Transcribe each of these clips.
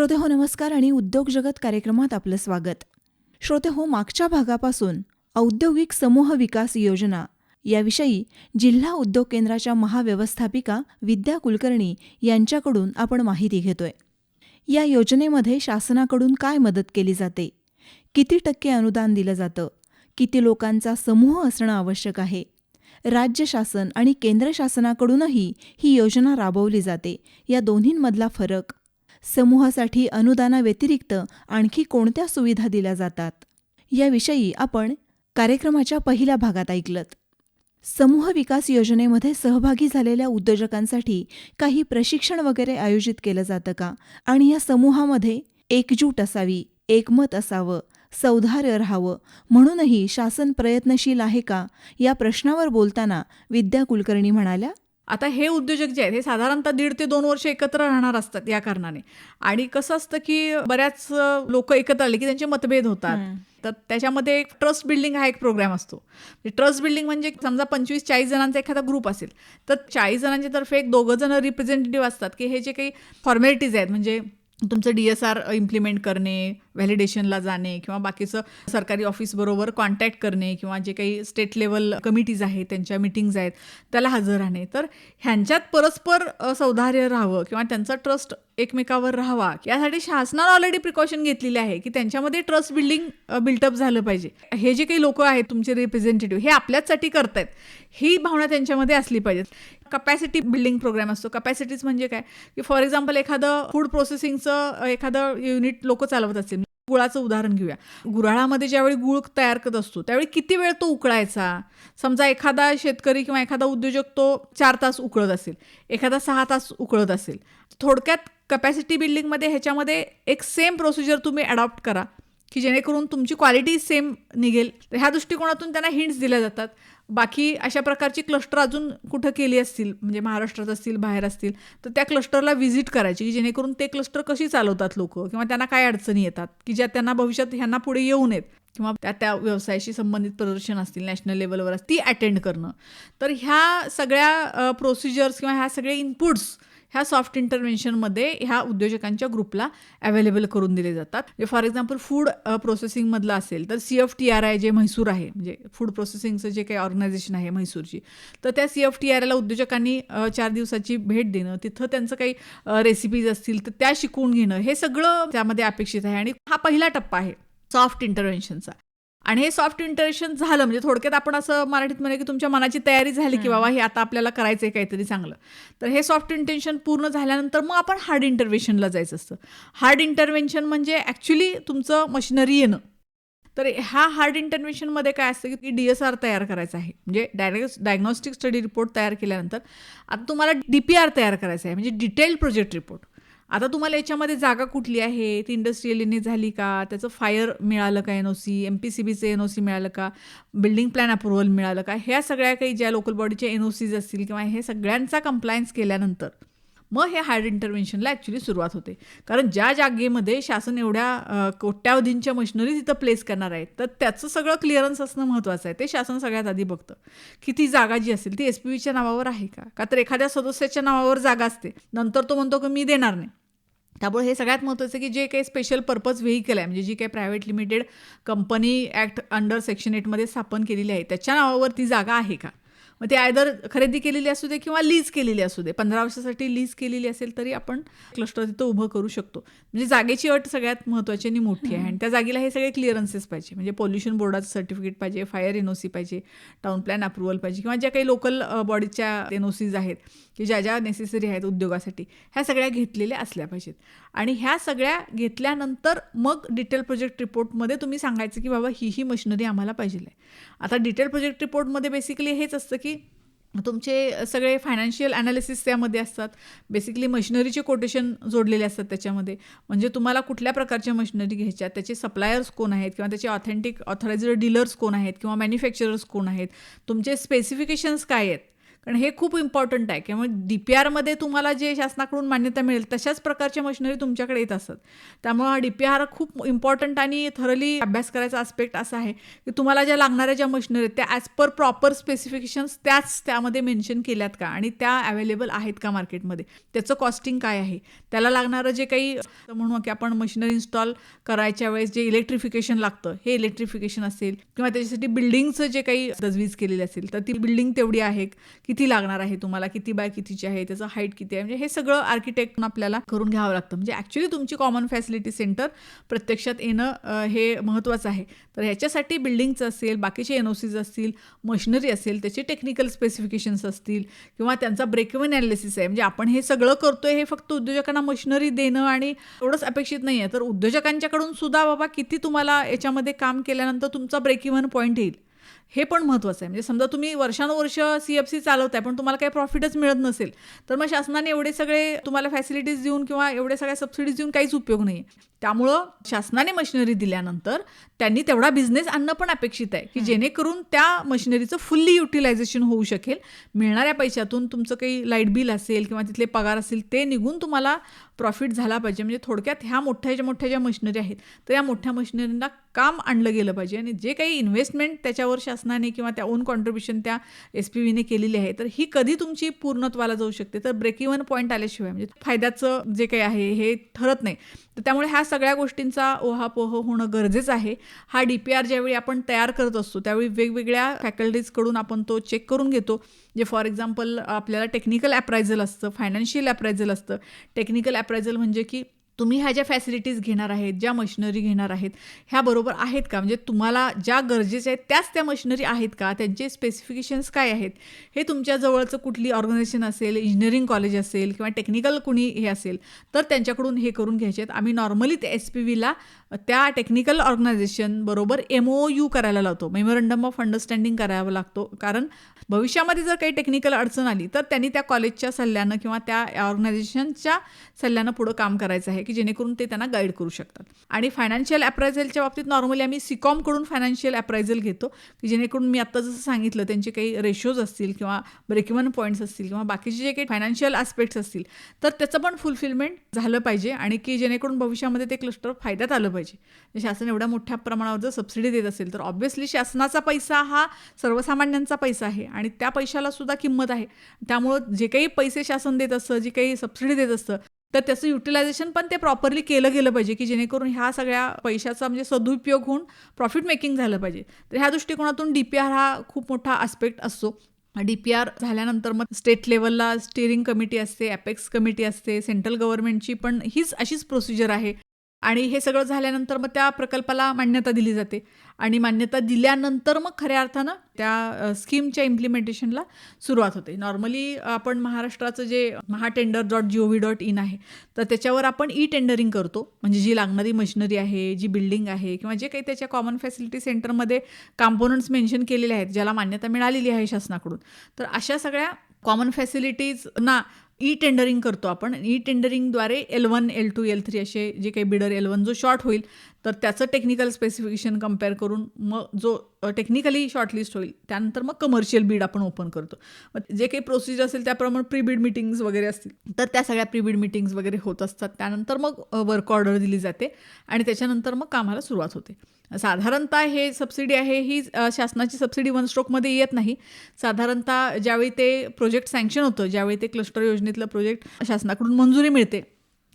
श्रोते हो नमस्कार आणि उद्योग जगत कार्यक्रमात आपलं स्वागत. श्रोते हो मागच्या भागापासून औद्योगिक समूह विकास योजना याविषयी जिल्हा उद्योग केंद्राच्या महाव्यवस्थापिका विद्या कुलकर्णी यांच्याकडून आपण माहिती घेतोय. या योजनेमध्ये शासनाकडून काय मदत केली जाते? किती टक्के अनुदान दिलं जातं? किती लोकांचा समूह असणं आवश्यक आहे? राज्य शासन आणि केंद्र शासनाकडूनही ही योजना राबवली जाते. या दोन्हींमधला फरक समूहासाठी अनुदानाव्यतिरिक्त आणखी कोणत्या सुविधा दिल्या जातात? याविषयी आपण कार्यक्रमाच्या पहिल्या भागात ऐकलत. समूह विकास योजनेमध्ये सहभागी झालेल्या उद्योजकांसाठी काही प्रशिक्षण वगैरे आयोजित केलं जातं का? आणि या समूहामध्ये एकजूट असावी एकमत असावं सौधार्य राहावं म्हणूनही शासन प्रयत्नशील आहे का? या प्रश्नावर बोलताना विद्या कुलकर्णी म्हणाल्या आता हे उद्योजक जे आहेत हे साधारणतः दीड ते दोन वर्ष एकत्र राहणार असतात या कारणाने. आणि कसं असतं की बऱ्याच लोक एकत्र आले की त्यांचे मतभेद होतात. तर त्याच्यामध्ये एक ट्रस्ट बिल्डिंग हा एक प्रोग्राम असतो. ट्रस्ट बिल्डिंग म्हणजे समजा पंचवीस चाळीस जणांचा एखादा ग्रुप असेल तर चाळीस जणांच्या तर्फे एक दोघं जण रिप्रेझेंटेटिव्ह असतात की हे जे काही फॉर्मॅलिटीज आहेत म्हणजे तुमचं डी एस आर इम्प्लिमेंट करणे व्हॅलिडेशनला जाणे किंवा बाकीचं सरकारी ऑफिसबरोबर कॉन्टॅक्ट करणे किंवा जे काही स्टेट लेवल कमिटीज आहेत त्यांच्या मिटिंग्ज आहेत त्याला हजर राहणे. तर ह्यांच्यात परस्पर सौधार्य राहावं किंवा त्यांचा ट्रस्ट एकमेकावर राहावा. यासाठी शासनानं ऑलरेडी प्रिकॉशन घेतलेले आहे की त्यांच्यामध्ये ट्रस्ट बिल्डिंग बिल्टअप झालं पाहिजे. हे जे काही लोक आहेत तुमचे रिप्रेझेंटेटिव्ह हे आपल्याचसाठी करतायत. ही भावना त्यांच्यामध्ये असली पाहिजे कपॅसिटी बिल्डिंग प्रोग्राम असतो. कपॅसिटीज म्हणजे काय? की फॉर एक्झाम्पल एखादं फूड प्रोसेसिंगचं एखादं युनिट लोक चालवत असतील. गुळाचं उदाहरण घेऊया. गुऱ्हाळामध्ये ज्यावेळी गुळ तयार करत असतो त्यावेळी किती वेळ तो उकळायचा? समजा एखादा शेतकरी किंवा एखादा उद्योजक तो चार तास उकळत असेल. एखादा सहा तास उकळत असेल. थोडक्यात कपॅसिटी बिल्डिंगमध्ये ह्याच्यामध्ये एक सेम प्रोसिजर तुम्ही अडॉप्ट करा की जेणेकरून तुमची क्वालिटी सेम निघेल. तर ह्या दृष्टिकोनातून त्यांना हिंट्स दिल्या जातात. बाकी अशा प्रकारची क्लस्टर अजून कुठं केली असतील म्हणजे महाराष्ट्रात असतील बाहेर असतील तर त्या क्लस्टरला व्हिजिट करायची की जेणेकरून ते क्लस्टर कशी चालवतात लोक किंवा त्यांना काय अडचणी येतात की ज्या त्यांना भविष्यात ह्यांना पुढे येऊ नयेत किंवा त्या त्या व्यवसायाशी संबंधित प्रदर्शन असतील नॅशनल लेवलवर ती अटेंड करणं. तर ह्या सगळ्या प्रोसिजर्स किंवा ह्या सगळे इनपुट्स ह्या सॉफ्ट इंटरव्हेन्शनमध्ये ह्या उद्योजकांच्या ग्रुपला अवेलेबल करून दिले जातात. फॉर एक्झाम्पल फूड प्रोसेसिंगमधलं असेल तर C F T R I जे म्हैसूर आहे म्हणजे फूड प्रोसेसिंगचं जे काही ऑर्गनायझेशन आहे म्हैसूरची तर त्या सी एफ टी आर आयला उद्योजकांनी चार दिवसाची भेट देणं तिथं त्यांचं काही रेसिपीज असतील तर त्या शिकवून घेणं हे सगळं त्यामध्ये अपेक्षित आहे. आणि हा पहिला टप्पा आहे सॉफ्ट इंटरव्हेन्शनचा आणि हे सॉफ्ट इंटरेक्शन झालं म्हणजे थोडक्यात आपण असं मराठीत म्हणे की तुमच्या मनाची तयारी झाली की बाबा हे आता आपल्याला करायचं आहे काहीतरी चांगलं. तर हे सॉफ्ट इंटेन्शन पूर्ण झाल्यानंतर मग आपण हार्ड इंटरव्हेन्शनला जायचं असतं. हार्ड इंटरव्हेन्शन म्हणजे ॲक्च्युली तुमचं मशिनरी येणं. तर ह्या हार्ड इंटरव्हेन्शनमध्ये काय असतं की डी एस आर तयार करायचं आहे. म्हणजे डायरेक्ट डायग्नॉस्टिक स्टडी रिपोर्ट तयार केल्यानंतर आता तुम्हाला डी पी आर तयार करायचं आहे. म्हणजे डिटेल्ड प्रोजेक्ट रिपोर्ट आता तुम्हाला याच्यामध्ये जागा कुठली आहे? ती इंडस्ट्रियल झाली का? त्याचं फायर मिळालं का N O C M P C बीचं N O C मिळालं का? बिल्डिंग प्लॅन अप्रुव्हल मिळालं का? ह्या सगळ्या काही ज्या लोकल बॉडीचे एन ओ सीज असतील किंवा हे सगळ्यांचा कंप्लायन्स केल्यानंतर मग हे हार्ड इंटरव्हेन्शनला ॲक्च्युली सुरुवात होते. कारण ज्या जागेमध्ये शासन एवढ्या कोट्यावधींच्या मशिनरी तिथं प्लेस करणार आहे तर त्याचं सगळं क्लिअरन्स असणं महत्त्वाचं आहे. ते शासन सगळ्यात आधी बघतं. की ती जागा जी असेल ती एस पी व्हीच्या नावावर आहे का? का तर एखाद्या सदस्याच्या नावावर जागा असते. नंतर तो म्हणतो की मी देणार नाही. त्यामुळे हे सगळ्यात महत्त्वाचं की जे काही स्पेशल पर्पज व्हेकल आहे म्हणजे जी काही private limited company act under section एटमध्ये स्थापन केलेली आहे त्याच्या नावावर ती जागा आहे का? मग ते आयदर खरेदी केलेली असू दे किंवा लीज केलेली असू दे पंधरा वर्षासाठी लीज केलेली असेल तरी आपण क्लस्टर तिथं उभं करू शकतो. म्हणजे जागेची अट सगळ्यात महत्त्वाची आणि मोठी आहे. आणि त्या जागेला हे सगळे क्लिअरन्सेस पाहिजे. म्हणजे पोल्युशन बोर्डाचं सर्टिफिकेट पाहिजे फायर एन ओ सी पाहिजे टाऊन प्लॅन अप्रुव्हल पाहिजे किंवा ज्या काही लोकल बॉडीच्या एन ओ सीज आहेत की ज्या ज्या नेसेसरी आहेत उद्योगासाठी ह्या सगळ्या घेतलेल्या असल्या पाहिजेत. आणि ह्या सगळ्या घेतल्यानंतर मग डिटेल प्रोजेक्ट रिपोर्टमध्ये तुम्ही सांगायचं की बाबा ही ही मशिनरी आम्हाला पाहिजे आहे आता डिटेल प्रोजेक्ट रिपोर्टमध्ये बेसिकली हेच असतं की तुमचे सगळे फायनान्शियल ॲनालिसिस त्यामध्ये असतात. बेसिकली मशिनरीचे कोटेशन जोडलेले असतात त्याच्यामध्ये. म्हणजे तुम्हाला कुठल्या प्रकारच्या मशिनरी घ्यायच्या त्याचे सप्लायर्स कोण आहेत किंवा त्याचे ऑथेंटिक ऑथरायझड डीलर्स कोण आहेत किंवा मॅन्युफॅक्चरर्स कोण आहेत तुमचे स्पेसिफिकेशन्स काय आहेत कारण हे खूप इम्पॉर्टंट आहे. किंवा डी पी आरमध्ये तुम्हाला जे शासनाकडून मान्यता मिळेल तशाच प्रकारच्या मशिनरी तुमच्याकडे येत असतात त्यामुळं हा डी पी आर खूप इम्पॉर्टंट आणि थरली अभ्यास करायचा आस्पेक्ट असा आहे की तुम्हाला ज्या लागणाऱ्या ज्या मशिनरी आहेत त्या ॲज पर प्रॉपर स्पेसिफिकेशन्स त्याच त्यामध्ये मेन्शन केल्यात का? आणि त्या अवेलेबल आहेत का मार्केटमध्ये त्याचं कॉस्टिंग काय आहे? त्याला लागणारं जे काही म्हणू की आपण मशिनरी इन्स्टॉल करायच्या वेळेस जे इलेक्ट्रिफिकेशन लागतं हे इलेक्ट्रिफिकेशन असेल. किंवा त्याच्यासाठी बिल्डिंगचं जे काही तजवीज केलेली असेल तर ती बिल्डिंग तेवढी आहे. किती लागणार आहे तुम्हाला किती बाय कितीची आहे त्याचं हाईट किती आहे? म्हणजे हे सगळं आर्किटेक्ट आपल्याला करून घ्यावं लागतं. म्हणजे ॲक्च्युली तुमची कॉमन फॅसिलिटी सेंटर प्रत्यक्षात येणं हे महत्त्वाचं आहे. तर ह्याच्यासाठी बिल्डिंगचं असेल बाकीचे एन ओ सीज असतील मशिनरी असेल त्याचे टेक्निकल स्पेसिफिकेशन्स असतील किंवा त्यांचा ब्रेकवन ॲनालिसिस आहे. म्हणजे आपण हे सगळं करतोय हे फक्त उद्योजकांना मशिनरी देणं आणि एवढंच अपेक्षित नाही आहे तर उद्योजकांच्याकडून सुद्धा बाबा किती तुम्हाला याच्यामध्ये काम केल्यानंतर तुमचा ब्रेक इव्हन पॉईंट येईल. हे पण महत्त्वाचं आहे. म्हणजे समजा तुम्ही वर्षानुवर्ष सी एफ सी चालवताय पण तुम्हाला काही प्रॉफिटच मिळत नसेल तर मग शासनाने एवढे सगळे तुम्हाला फॅसिलिटीज देऊन किंवा एवढे सगळ्या सबसिडीज देऊन काहीच उपयोग नाही त्यामुळं शासनाने मशिनरी दिल्यानंतर त्यांनी तेवढा बिझनेस आणणं पण अपेक्षित आहे की जेणेकरून त्या मशिनरीचं फुल्ली युटिलायझेशन होऊ शकेल. मिळणाऱ्या पैशातून तुमचं काही लाइट बिल असेल किंवा तिथले पगार असेल ते निघून तुम्हाला प्रॉफिट झाला पाहिजे. म्हणजे थोडक्यात ह्या मोठ्या ज्या मोठ्या ज्या मशिनरी आहेत तर या मोठ्या मशिनरींना काम आणलं गेलं पाहिजे. आणि जे काही इन्व्हेस्टमेंट त्याच्यावर शासनाने किंवा त्या ओन कॉन्ट्रीब्युशन त्या एस पी व्हीने केलेली आहे तर ही कधी तुमची पूर्णत्वाला जाऊ शकते? तर ब्रेक इव्हन पॉईंट आल्याशिवाय म्हणजे फायद्याचं जे काही आहे हे ठरत नाही. तर त्यामुळे ह्या सगळ्या गोष्टींचा ओहापोह होणं गरजेचं आहे. हा डी पी आर ज्यावेळी आपण तयार करत असतो त्यावेळी वेगवेगळ्या फॅकल्टीजकडून आपण तो चेक करून घेतो. जे फॉर एक्झाम्पल आपल्याला टेक्निकल ॲप्रायझल असतं फायनान्शियल ॲप्रायझल असतं टेक्निकल ॲप ॲप्रायझल म्हणजे की तुम्ही ह्या ज्या फॅसिलिटीज घेणार आहेत ज्या मशिनरी घेणार आहेत ह्या बरोबर आहेत का? म्हणजे तुम्हाला ज्या गरजेच्या आहेत त्याच त्या मशिनरी आहेत का? त्यांचे स्पेसिफिकेशन्स काय आहेत? हे तुमच्या जवळचं कुठली ऑर्गनायझेशन असेल इंजिनिअरिंग कॉलेज असेल किंवा टेक्निकल कुणी हे असेल तर त्यांच्याकडून हे करून घ्यायचे आहेत. आम्ही नॉर्मली ते एस पी व्हीला त्या टेक्निकल ऑर्गनायझेशन बरोबर एम ओ यू करायला लावतो. मेमोरंडम ऑफ अंडरस्टँडिंग करावा लागतो. कारण भविष्यामध्ये जर काही टेक्निकल अडचण आली तर त्यांनी त्या कॉलेजच्या सल्ल्यानं किंवा त्या ऑर्गनायझेशनच्या सल्ल्यानं पुढं काम करायचं आहे की जेणेकरून ते त्यांना गाईड करू शकतात. आणि फायनान्शियल ॲप्रायझलच्या बाबतीत नॉर्मली आम्ही सिकॉमकडून फायनान्शियल ॲप्रायझल घेतो की जेणेकरून मी आत्ता जसं सांगितलं त्यांचे काही रेशोज असतील किंवा ब्रेकिवन पॉईंट्स असतील किंवा बाकीचे जे काही फायनान्शियल आस्पेक्ट्स असतील तर त्याचं पण फुलफिलमेंट झालं पाहिजे आणि की जेणेकरून भविष्यामध्ये ते क्लस्टर फायद्यात आलं पाहिजे. म्हणजे शासन एवढ्या मोठ्या प्रमाणावर जर सबसिडी देत असेल तर ऑब्व्हियसली शासनाचा पैसा हा सर्वसामान्यांचा पैसा आहे आणि त्या पैशाला सुद्धा किंमत आहे. त्यामुळं जे काही पैसे शासन देत असतं जे काही सबसिडी देत असतं तर त्याचं युटिलायझेशन पण ते प्रॉपरली केलं गेलं पाहिजे की जेणेकरून ह्या सगळ्या पैशाचा म्हणजे सदुपयोग होऊन प्रॉफिट मेकिंग झालं पाहिजे. तर ह्या दृष्टिकोनातून डी पी आर हा खूप मोठा आस्पेक्ट असतो. डी पी आर झाल्यानंतर मग स्टेट लेवलला स्टिअरिंग कमिटी असते ॲपेक्स कमिटी असते सेंट्रल गव्हर्नमेंटची पण हीच अशीच प्रोसिजर आहे. आणि हे सगळं झाल्यानंतर मग त्या प्रकल्पाला मान्यता दिली जाते. आणि मान्यता दिल्यानंतर मग खऱ्या अर्थानं त्या स्कीमच्या इम्प्लिमेंटेशनला सुरुवात होते. नॉर्मली आपण महाराष्ट्राचं जे Mahatender dot G O V dot in आहे तर त्याच्यावर आपण ई टेंडरिंग करतो. म्हणजे जी लागणारी मशिनरी आहे जी बिल्डिंग आहे किंवा जे काही त्याच्या कॉमन फॅसिलिटी सेंटरमध्ये कॉम्पोनंट्स मेन्शन केलेले आहेत ज्याला मान्यता मिळालेली आहे शासनाकडून. तर अशा सगळ्या कॉमन फॅसिलिटीजना ई टेंडरिंग करतो आपण. E टेंडरिंगद्वारे L one L two L three असे जे काही बिडर एल वन जो शॉर्ट होईल तर त्याचं टेक्निकल स्पेसिफिकेशन कंपेअर करून मग जो टेक्निकली शॉर्टलिस्ट होईल त्यानंतर मग कमर्शियल बीड आपण ओपन करतो. मग जे काही प्रोसिजर असेल त्याप्रमाणे प्री बीड मिटिंग्स वगैरे असतील तर त्या सगळ्या प्री बीड मिटिंग्स वगैरे होत असतात. त्यानंतर मग वर्क ऑर्डर दिली जाते आणि त्याच्यानंतर मग कामाला सुरुवात होते. साधारणतः हे सबसिडी आहे ही शासनाची सबसिडी वन स्ट्रोकमध्ये येत नाही. साधारणतः ज्यावेळी ते प्रोजेक्ट सँक्शन होतं ज्यावेळी ते क्लस्टर योजनेतलं प्रोजेक्ट शासनाकडून मंजुरी मिळते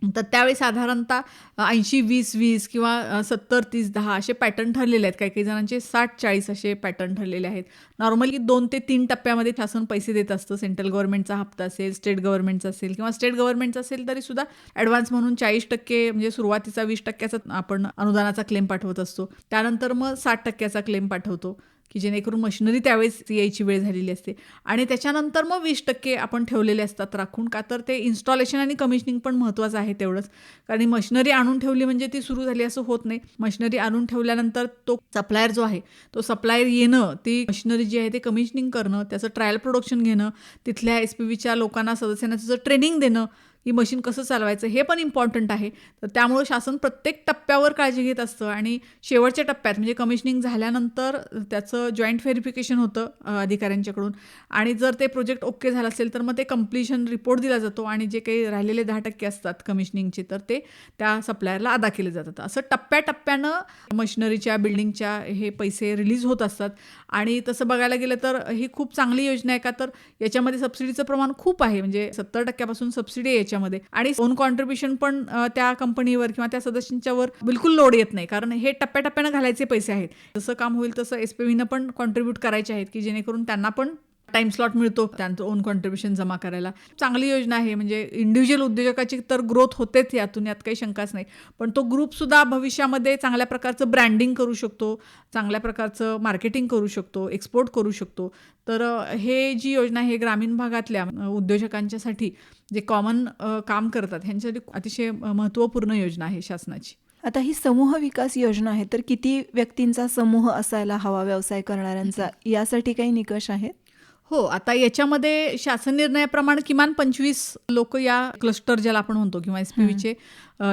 तर त्यावेळी साधारणतः ऐंशी वीस वीस किंवा सत्तर तीस दहा असे पॅटर्न ठरलेले आहेत. काही काही जणांचे साठ चाळीस असे पॅटर्न ठरलेले आहेत. नॉर्मली दोन ते तीन टप्प्यामध्ये शासन पैसे देत असतं. सेंट्रल गव्हर्नमेंटचा हप्ता असेल स्टेट गव्हर्नमेंटचा असेल किंवा स्टेट गव्हर्नमेंटचा असेल तरी सुद्धा ॲडव्हान्स म्हणून चाळीस टक्के म्हणजे सुरुवातीचा वीस टक्क्याचा आपण अनुदानाचा क्लेम पाठवत असतो. त्यानंतर मग साठ टक्क्याचा क्लेम पाठवतो. की जेणेकरून मशिनरी त्यावेळेस यायची वेळ झालेली असते. आणि त्याच्यानंतर मग वीस टक्के आपण ठेवलेले असतात राखून. का तर ते इन्स्टॉलेशन आणि कमिशनिंग पण महत्त्वाचं आहे तेवढंच. कारण मशिनरी आणून ठेवली म्हणजे ती सुरू झाली असं होत नाही. मशिनरी आणून ठेवल्यानंतर तो सप्लायर जो आहे तो सप्लायर येणं ती मशिनरी जी आहे ते कमिशनिंग करणं त्याचं ट्रायल प्रोडक्शन घेणं तिथल्या एस पी व्हीच्या लोकांना सदस्यांना त्याचं ट्रेनिंग देणं ही मशीन कसं चालवायचं हे पण इम्पॉर्टंट आहे. तर त्यामुळं शासन प्रत्येक टप्प्यावर काळजी घेत असतं आणि शेवटच्या टप्प्यात म्हणजे कमिशनिंग झाल्यानंतर त्याचं जॉईंट व्हेरिफिकेशन होतं अधिकाऱ्यांच्याकडून. आणि जर ते प्रोजेक्ट ओके झालं असेल तर मग ते कम्प्लिशन रिपोर्ट दिला जातो आणि जे काही राहिलेले दहा टक्के असतात कमिशनिंगचे तर ते त्या सप्लायरला अदा केले जातात. असं टप्प्याटप्प्यानं मशिनरीच्या बिल्डिंगच्या हे पैसे रिलीज होत असतात. आणि तसं बघायला गेलं तर ही खूप चांगली योजना आहे का? तर याच्यामध्ये सबसिडीचं प्रमाण खूप आहे. म्हणजे सत्तर टक्क्यापासून सबसिडी आहे याच्यामध्ये आणि ओन कॉन्ट्रीब्युशन पण त्या कंपनीवर किंवा त्या सदस्यांच्यावर बिलकुल लोड येत नाही. कारण हे टप्प्याटप्प्यानं घालायचे पैसे आहेत. जसं काम होईल तसं एसपीव्हीनं पण कॉन्ट्रीब्यूट करायचे आहेत की जेणेकरून त्यांना पण टाइम स्लॉट मिळतो त्यांचं ओन कॉन्ट्रीब्युशन जमा करायला. चांगली योजना आहे म्हणजे इंडिव्हिज्युअल उद्योजकाची तर ग्रोथ होतेच यातून यात काही शंकाच नाही. पण तो ग्रुपसुद्धा भविष्यामध्ये चांगल्या प्रकारचं ब्रँडिंग करू शकतो चांगल्या प्रकारचं मार्केटिंग करू शकतो एक्सपोर्ट करू शकतो. तर हे जी योजना आहे ग्रामीण भागातल्या उद्योजकांच्यासाठी जे कॉमन काम करतात ह्यांच्यासाठी अतिशय महत्त्वपूर्ण योजना आहे शासनाची. आता ही समूह विकास योजना आहे तर किती व्यक्तींचा समूह असायला हवा व्यवसाय करणाऱ्यांचा? यासाठी काही निकष आहेत? हो आता याच्यामध्ये शासन निर्णयाप्रमाणे किमान पंचवीस लोक या क्लस्टर ज्याला आपण म्हणतो किंवा एस पी व्हीचे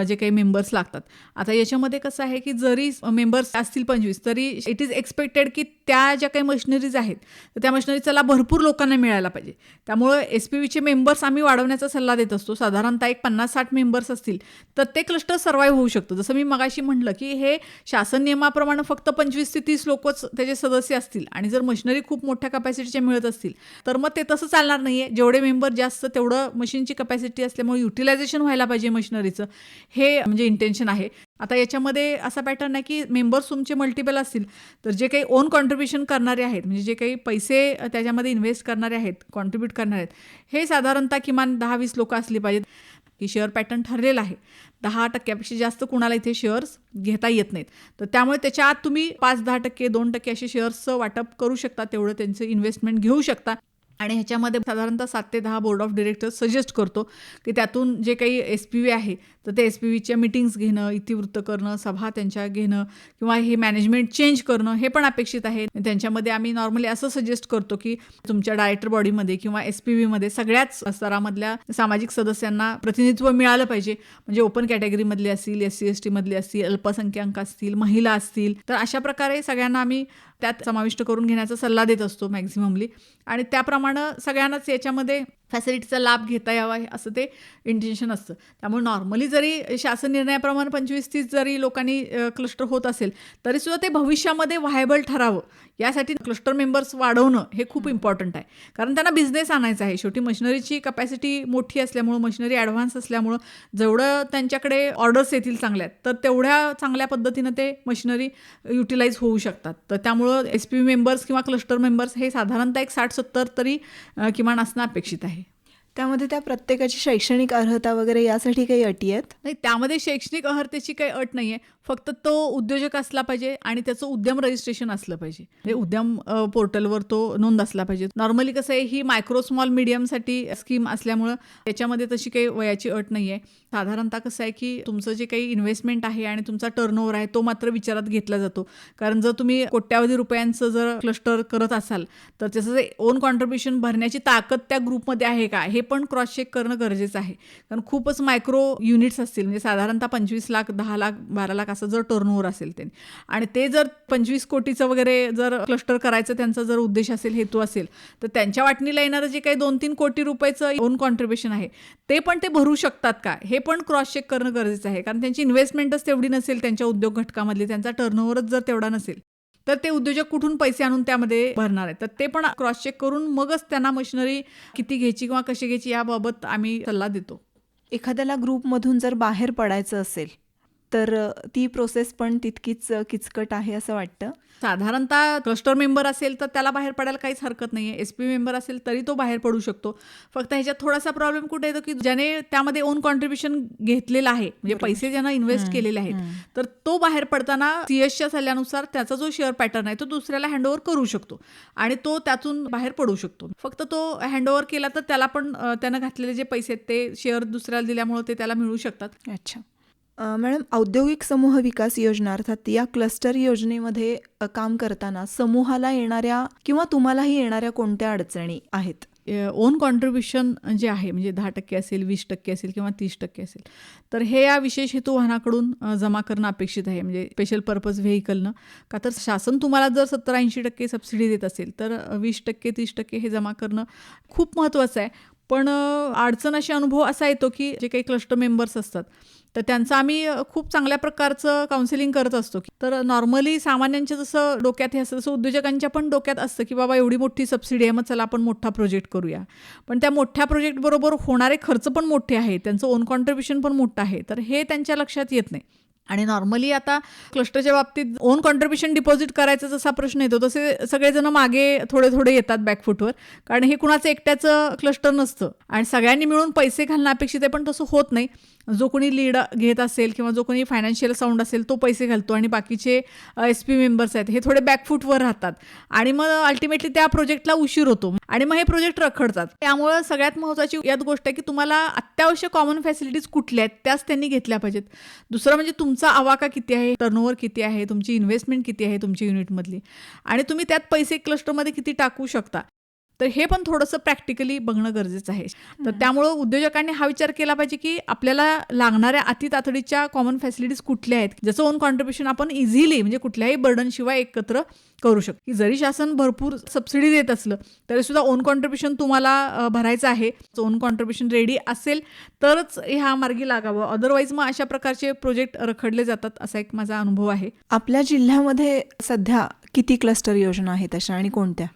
जे काही मेंबर्स लागतात. आता याच्यामध्ये कसं आहे की जरी मेंबर्स असतील पंचवीस तरी इट इज एक्सपेक्टेड की त्या ज्या काही मशिनरीज आहेत तर त्या मशिनरीचा लाभ भरपूर लोकांना मिळायला पाहिजे. त्यामुळे एस पी व्हीचे मेंबर्स आम्ही वाढवण्याचा सल्ला देत असतो. साधारणतः एक पन्नास साठ मेंबर्स असतील तर ते क्लस्टर सर्वाईव्ह होऊ शकतं. जसं मी मगाशी म्हटलं की हे शासन नियमाप्रमाणे फक्त पंचवीस ते तीस लोकच त्याचे सदस्य असतील. आणि जर मशिनरी खूप मोठ्या कपॅसिटीच्या मिळत असतील तर मग ते तसं चालणार नाही आहे जेवढे मेंबर जास्त तेवढं मशीनची कपॅसिटी असल्यामुळे युटिलायझेशन व्हायला पाहिजे मशिनरीचं. हे म्हणजे इंटेन्शन आहे. आता याच्यामध्ये असा पॅटर्न आहे की मेंबर्स तुमचे मल्टिपल असतील. तर जे काही ओन कॉन्ट्रीब्युशन करणारे आहेत म्हणजे जे काही पैसे त्याच्यामध्ये इन्व्हेस्ट करणारे आहेत कॉन्ट्रीब्यूट करणारे आहेत हे साधारणतः किमान दहा वीस लोक असली पाहिजेत. की शेअर पॅटर्न ठरलेला आहे. दहा टक्क्यापेक्षा जास्त कुणाला इथे शेअर्स घेता येत नाहीत. तर त्यामुळे त्याच्या आत तुम्ही पाच दहा टक्के दोन टक्के असे शेअर्सचं वाटप करू शकता तेवढं त्यांचं इन्व्हेस्टमेंट घेऊ शकता. आणि ह्याच्यामध्ये साधारणतः सात ते दहा बोर्ड ऑफ डिरेक्टर्स सजेस्ट करतो की त्यातून जे काही एस पी व्ही आहे तर ते एस पी व्हीच्या मिटिंग्स घेणं इतिवृत्त करणं सभा त्यांच्या घेणं किंवा हे मॅनेजमेंट चेंज करणं हे पण अपेक्षित आहे. त्यांच्यामध्ये आम्ही नॉर्मली असं सजेस्ट करतो की तुमच्या डायरेक्टर बॉडीमध्ये किंवा एस पी व्हीमध्ये सगळ्याच स्तरामधल्या सामाजिक सदस्यांना प्रतिनिधित्व मिळालं पाहिजे. म्हणजे ओपन कॅटेगरीमधले असतील एस सी एस टीमधले असतील अल्पसंख्याक असतील महिला असतील तर अशा प्रकारे सगळ्यांना आम्ही त्यात समाविष्ट करून घेण्याचा सल्ला देत असतो मॅक्झिममली आणि त्याप्रमाणे सगळ्यांनाच याच्यामध्ये फॅसिलिटीचा लाभ घेता यावा असं ते इंटेन्शन असतं. त्यामुळे नॉर्मली जरी शासन निर्णयाप्रमाणे पंचवीस तीस जरी लोकांनी क्लस्टर होत असेल तरीसुद्धा ते भविष्यामध्ये व्हायबल ठरावं. यासाठी क्लस्टर मेंबर्स वाढवणं हे खूप इम्पॉर्टंट आहे. कारण त्यांना बिझनेस आणायचा आहे. शेवटी मशिनरीची कपॅसिटी मोठी असल्यामुळं मशिनरी ॲडव्हान्स असल्यामुळं जेवढं त्यांच्याकडे ऑर्डर्स येतील चांगल्या तर तेवढ्या चांगल्या पद्धतीनं ते मशिनरी युटिलाइज होऊ शकतात. तर त्यामुळं एस पी मेंबर्स किंवा क्लस्टर मेंबर्स हे साधारणतः एक साठ सत्तर तरी किमान असणं अपेक्षित आहे. त्यामध्ये त्या प्रत्येकाची शैक्षणिक अर्हता वगैरे यासाठी काही अटी आहेत? नाही त्यामध्ये शैक्षणिक अर्हतेची काही अट नाही आहे फक्त तो उद्योजक असला पाहिजे आणि त्याचं उद्यम रजिस्ट्रेशन असलं पाहिजे. म्हणजे उद्यम पोर्टलवर तो नोंद असला पाहिजे. नॉर्मली कसं आहे ही मायक्रो स्मॉल मीडियमसाठी स्कीम असल्यामुळं त्याच्यामध्ये तशी काही वयाची अट नाही आहे साधारणतः कसं आहे की तुमचं जे काही इन्व्हेस्टमेंट आहे आणि तुमचा टर्नओव्हर आहे तो मात्र विचारात घेतला जातो. कारण जर तुम्ही कोट्यावधी रुपयांचं जर क्लस्टर करत असाल तर त्याचं जे ओन कॉन्ट्रीब्युशन भरण्याची ताकद त्या ग्रुपमध्ये आहे का हे पण क्रॉस चेक करणं गरजेचं आहे. कारण खूपच मायक्रो युनिट्स असतील म्हणजे साधारणतः पंचवीस लाख दहा लाख बारा लाख असं जर टर्नओव्हर असेल ते आणि ते जर पंचवीस कोटीचं वगैरे जर क्लस्टर करायचं त्यांचा जर उद्देश असेल हेतू असेल तर त्यांच्या वाटणीला येणारं जे काही दोन तीन कोटी रुपयाचं ओन कॉन्ट्रीब्युशन आहे ते पण ते भरू शकतात का? हे पण क्रॉस चेक करणं गरजेचं आहे. कारण त्यांची इन्व्हेस्टमेंटच तेवढी नसेल त्यांच्या उद्योग घटकामधली त्यांचा टर्नओव्हरच जर तेवढा नसेल तर ते उद्योजक कुठून पैसे आणून त्यामध्ये भरणार आहे तर ते पण क्रॉस चेक करून मगच त्यांना मशिनरी किती घ्यायची किंवा कशी घ्यायची याबाबत आम्ही सल्ला देतो. एखाद्याला ग्रुपमधून जर बाहेर पडायचं असेल तर ती प्रोसेस पण तितकीच किचकट आहे असं वाटतं. साधारणतः क्लस्टर मेंबर असेल तर त्याला बाहेर पडायला काहीच हरकत नाही आहे एस पी मेंबर असेल तरी तो बाहेर पडू शकतो. फक्त ह्याच्यात थोडासा प्रॉब्लेम कुठे येतो की ज्याने त्यामध्ये ओन कॉन्ट्रीब्युशन घेतलेलं आहे म्हणजे पैसे ज्यांना इन्व्हेस्ट केलेले आहेत तर तो बाहेर पडताना सीएसच्या सल्ल्यानुसार त्याचा जो शेअर पॅटर्न आहे तो दुसऱ्याला हँडओव्हर करू शकतो. आणि तो त्यातून बाहेर पडू शकतो. फक्त तो हँडओव्हर केला तर त्याला पण त्यानं घातलेले जे पैसे आहेत ते शेअर दुसऱ्याला दिल्यामुळे ते त्याला मिळू शकतात. अच्छा. मॅडम औद्योगिक समूह विकास योजना अर्थात या क्लस्टर योजनेमध्ये काम करताना समूहाला येणाऱ्या किंवा तुम्हालाही येणाऱ्या कोणत्या अडचणी आहेत? ओन कॉन्ट्रीब्युशन जे आहे म्हणजे दहा टक्के असेल वीस टक्के असेल किंवा तीस टक्के असेल तर हे या विशेष हेतू वाहनाकडून जमा करणं अपेक्षित आहे. म्हणजे स्पेशल पर्पज व्हेकलनं का तर शासन तुम्हाला जर सत्तर ऐंशी टक्के सबसिडी देत असेल तर वीस टक्के तीस टक्के हे जमा करणं खूप महत्त्वाचं आहे. पण अडचण अशी अनुभव असा येतो की जे काही क्लस्टर मेंबर्स असतात तर त्यांचं आम्ही खूप चांगल्या प्रकारचं काउन्सिलिंग करत असतो तर नॉर्मली सामान्यांच्या जसं डोक्यात हे असतं तसं उद्योजकांच्या पण डोक्यात असतं की बाबा एवढी मोठी सबसिडी आहे मग चला आपण मोठा प्रोजेक्ट करूया. पण त्या मोठ्या प्रोजेक्टबरोबर होणारे खर्च पण मोठे आहेत त्यांचं ओन कॉन्ट्रीब्युशन पण मोठं आहे तर हे त्यांच्या लक्षात येत नाही. आणि नॉर्मली आता क्लस्टरच्या बाबतीत ओन कॉन्ट्रीब्युशन डिपॉझिट करायचा जसा प्रश्न येतो तसे सगळेजण मागे थोडे थोडे येतात बॅकफुटवर कारण हे कुणाचं एकट्याचं क्लस्टर नसतं. आणि सगळ्यांनी मिळून पैसे घालणं अपेक्षित आहे पण तसं होत नाही. जो कोणी लीड घेत असेल किंवा जो कोणी फायनान्शियल साऊंड असेल तो पैसे घालतो आणि बाकीचे एस पी मेंबर्स आहेत हे थोडे बॅकफुटवर राहतात. आणि मग अल्टिमेटली त्या प्रोजेक्टला उशीर होतो. आणि मग हे प्रोजेक्ट रखडतात. त्यामुळं सगळ्यात महत्त्वाची यात गोष्ट आहे की तुम्हाला अत्यावश्यक कॉमन फॅसिलिटीज कुठल्या आहेत त्याच त्यांनी घेतल्या पाहिजेत. दुसरं म्हणजे तुमचा आवाका किती आहे टर्नओव्हर किती आहे तुमची इन्व्हेस्टमेंट किती आहे तुमच्या युनिटमधली आणि तुम्ही त्यात पैसे क्लस्टरमध्ये किती टाकू शकता. तर हे पण थोडंसं प्रॅक्टिकली बघणं गरजेचं आहे. तर त्यामुळं उद्योजकांनी हा विचार केला पाहिजे की आपल्याला लागणाऱ्या अति तातडीच्या कॉमन फॅसिलिटीज कुठल्या आहेत? ज्याचं ओन कॉन्ट्रीब्युशन आपण इझिली म्हणजे कुठल्याही बर्डनशिवाय एकत्र करू शकतो. की जरी शासन भरपूर सबसिडी देत असलं तरी सुद्धा ओन कॉन्ट्रीब्युशन तुम्हाला भरायचं आहे. ओन कॉन्ट्रीब्युशन रेडी असेल तरच ह्या मार्गी लागावं. अदरवाईज मग अशा प्रकारचे प्रोजेक्ट रखडले जातात असा एक माझा अनुभव आहे. आपल्या जिल्ह्यामध्ये सध्या किती क्लस्टर योजना आहेत अशा आणि कोणत्या?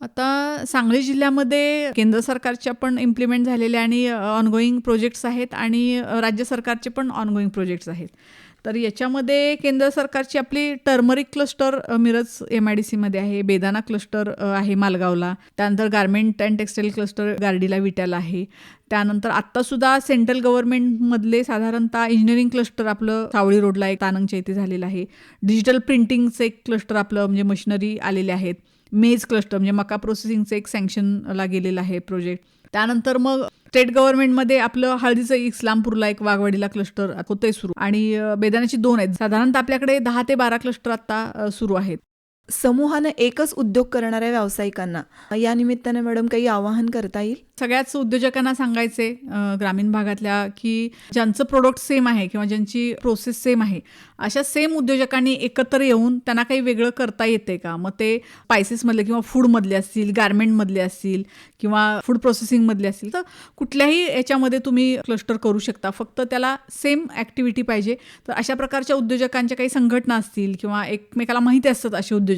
आता सांगली जिल्ह्यामध्ये केंद्र सरकारच्या पण इम्प्लिमेंट झालेल्या आणि ऑनगोईंग प्रोजेक्ट्स आहेत आणि राज्य सरकारचे पण ऑनगोईंग प्रोजेक्ट्स आहेत. तर याच्यामध्ये केंद्र सरकारची आपली turmeric cluster Miraj M I D सीमध्ये आहे बेदाना क्लस्टर आहे मालगावला. त्यानंतर गार्मेंट अँड टेक्सटाईल क्लस्टर गार्डीला विट्याला आहे. त्यानंतर आत्तासुद्धा सेंट्रल गव्हर्नमेंटमधले साधारणतः इंजिनिअरिंग क्लस्टर आपलं सावळी रोडला एक तानंगच्या इथे झालेलं आहे. डिजिटल प्रिंटिंगचं एक क्लस्टर आपलं म्हणजे मशिनरी आलेले आहेत. मेज क्लस्टर म्हणजे मका प्रोसेसिंगचं एक सँक्शनला गेलेलं आहे प्रोजेक्ट. त्यानंतर मग स्टेट गव्हर्नमेंटमध्ये आपलं हळदीचं इस्लामपूरला एक वाघवाडीला क्लस्टर होतंय सुरू. आणि बेदाण्याची दोन आहेत. साधारणतः आपल्याकडे दहा ते बारा क्लस्टर आता सुरू आहेत. समूहानं एकच उद्योग करणाऱ्या व्यावसायिकांना. या निमित्ताने मॅडम काही आवाहन करता येईल? सगळ्याच उद्योजकांना सांगायचे ग्रामीण भागातल्या की ज्यांचं प्रोडक्ट सेम आहे किंवा ज्यांची प्रोसेस सेम आहे अशा सेम उद्योजकांनी एकत्र येऊन त्यांना काही वेगळं करता येते का? मग ते स्पायसेसमधले किंवा फूडमधले असतील गार्मेंटमधले असतील किंवा फूड प्रोसेसिंगमधले असतील तर कुठल्याही याच्यामध्ये तुम्ही क्लस्टर करू शकता. फक्त त्याला सेम ॲक्टिव्हिटी पाहिजे. तर अशा प्रकारच्या उद्योजकांच्या काही संघटना असतील किंवा एकमेकाला माहिती असतात असे उद्योजक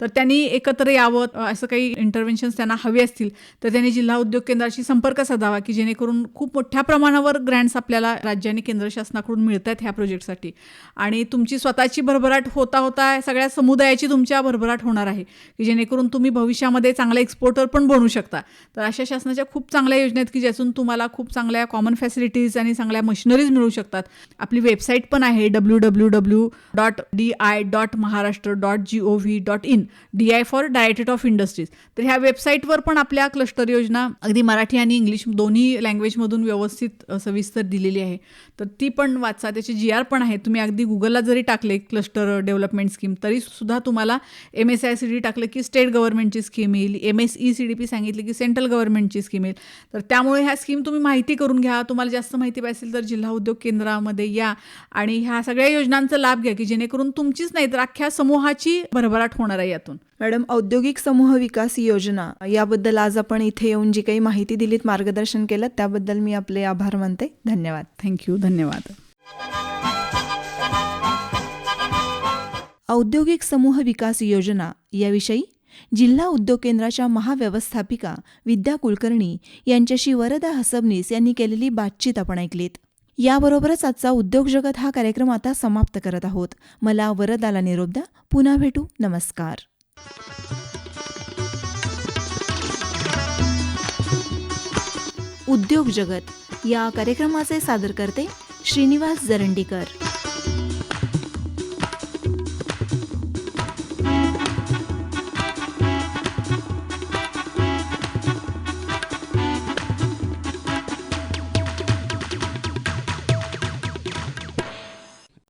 तर त्यांनी एकत्र यावं असं काही इंटरव्हेन्शन्स त्यांना हवे असतील तर त्यांनी जिल्हा उद्योग केंद्राशी संपर्क साधावा की जेणेकरून खूप मोठ्या प्रमाणावर ग्रँट्स आपल्याला राज्य आणि केंद्र शासनाकडून मिळत आहेत ह्या प्रोजेक्टसाठी आणि तुमची स्वतःची भरभराट होता होता सगळ्या समुदायाची तुमच्या भरभराट होणार आहे की जेणेकरून तुम्ही भविष्यामध्ये चांगले एक्सपोर्टर पण बनू शकता. तर अशा शासनाच्या खूप चांगल्या योजना आहेत की ज्यातून तुम्हाला खूप चांगल्या कॉमन फॅसिलिटीज आणि चांगल्या मशिनरीज मिळू शकतात. आपली वेबसाईट पण आहे W W W dot D I dot Maharashtra dot G O V dot in D I for directed of industries तर ह्या वेबसाईटवर पण आपल्या क्लस्टर योजना अगदी मराठी आणि इंग्लिश दोन्ही लँग्वेजमधून व्यवस्थित सविस्तर दिलेली आहे. तर ती पण वाचा. त्याची जी आर पण आहे. तुम्ही अगदी गुगलला जरी टाकले क्लस्टर डेव्हलपमेंट स्कीम तरी सुद्धा तुम्हाला M S I C D टाकलं की स्टेट गव्हर्नमेंटची स्कीम येईल. M S E C D P सांगितली की सेंट्रल गव्हर्नमेंटची स्कीम येईल. तर त्यामुळे ह्या स्कीम तुम्ही माहिती करून घ्या. तुम्हाला जास्त माहिती पाहिजे असेल तर जिल्हा उद्योग केंद्रामध्ये या आणि ह्या सगळ्या योजनांचा लाभ घ्या की जेणेकरून तुमचीच नाही तर अख्ख्या समूहाची भरभराट होणार आहे यातून. मॅडम औद्योगिक समूह विकास योजना याबद्दल आज आपण इथे येऊन जी काही माहिती दिलीत मार्गदर्शन केलं त्याबद्दल मी आपले आभार मानते. धन्यवाद. थँक्यू धन्यवाद. औद्योगिक समूह विकास योजना याविषयी जिल्हा उद्योग केंद्राच्या महाव्यवस्थापिका विद्या कुलकर्णी यांच्याशी वरदा हसबनीस यांनी केलेली बातचीत आपण ऐकलीत. याबरोबरच आजचा उद्योग जगत हा कार्यक्रम आता समाप्त करत आहोत. मला वरदाला निरोप द्या. पुन्हा भेटू. नमस्कार. उद्योग जगत या कार्यक्रमाचे सादर करते श्रीनिवास जरंडीकर.